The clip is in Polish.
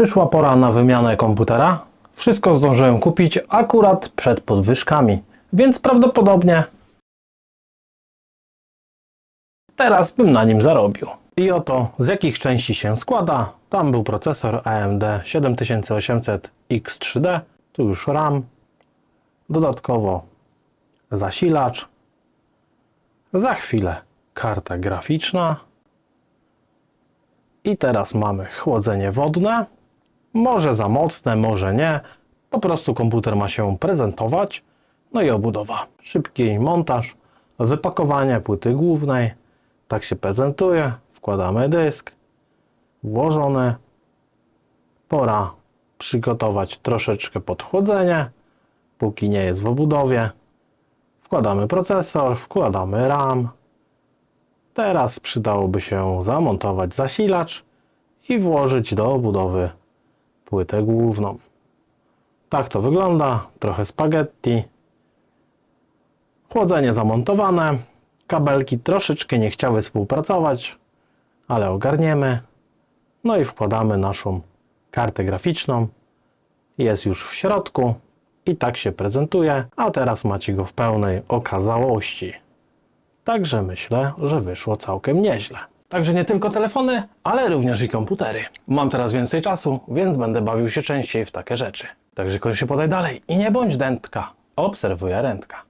Przyszła pora na wymianę komputera. Wszystko zdążyłem kupić akurat przed podwyżkami, więc prawdopodobnie teraz bym na nim zarobił. I oto z jakich części się składa. Tam był procesor AMD 7800X3D, tu już RAM, dodatkowo zasilacz, za chwilę karta graficzna i teraz mamy chłodzenie wodne. Może za mocne, może nie. Po prostu komputer ma się prezentować. No i obudowa. Szybki montaż, wypakowanie płyty głównej. Tak się prezentuje. Wkładamy dysk. Włożone. Pora przygotować troszeczkę podchłodzenie, póki nie jest w obudowie. Wkładamy procesor, wkładamy RAM. Teraz przydałoby się zamontować zasilacz i włożyć do obudowy płytę główną. Tak to wygląda, trochę spaghetti. Chłodzenie zamontowane. Kabelki troszeczkę nie chciały współpracować, ale ogarniemy. No i wkładamy naszą kartę graficzną. Jest już w środku i tak się prezentuje, a teraz macie go w pełnej okazałości. Także myślę, że wyszło całkiem nieźle. Także nie tylko telefony, ale również i komputery. Mam teraz więcej czasu, więc będę bawił się częściej w takie rzeczy. Także koniecznie podaj dalej i nie bądź dętka. Obserwuję rętka.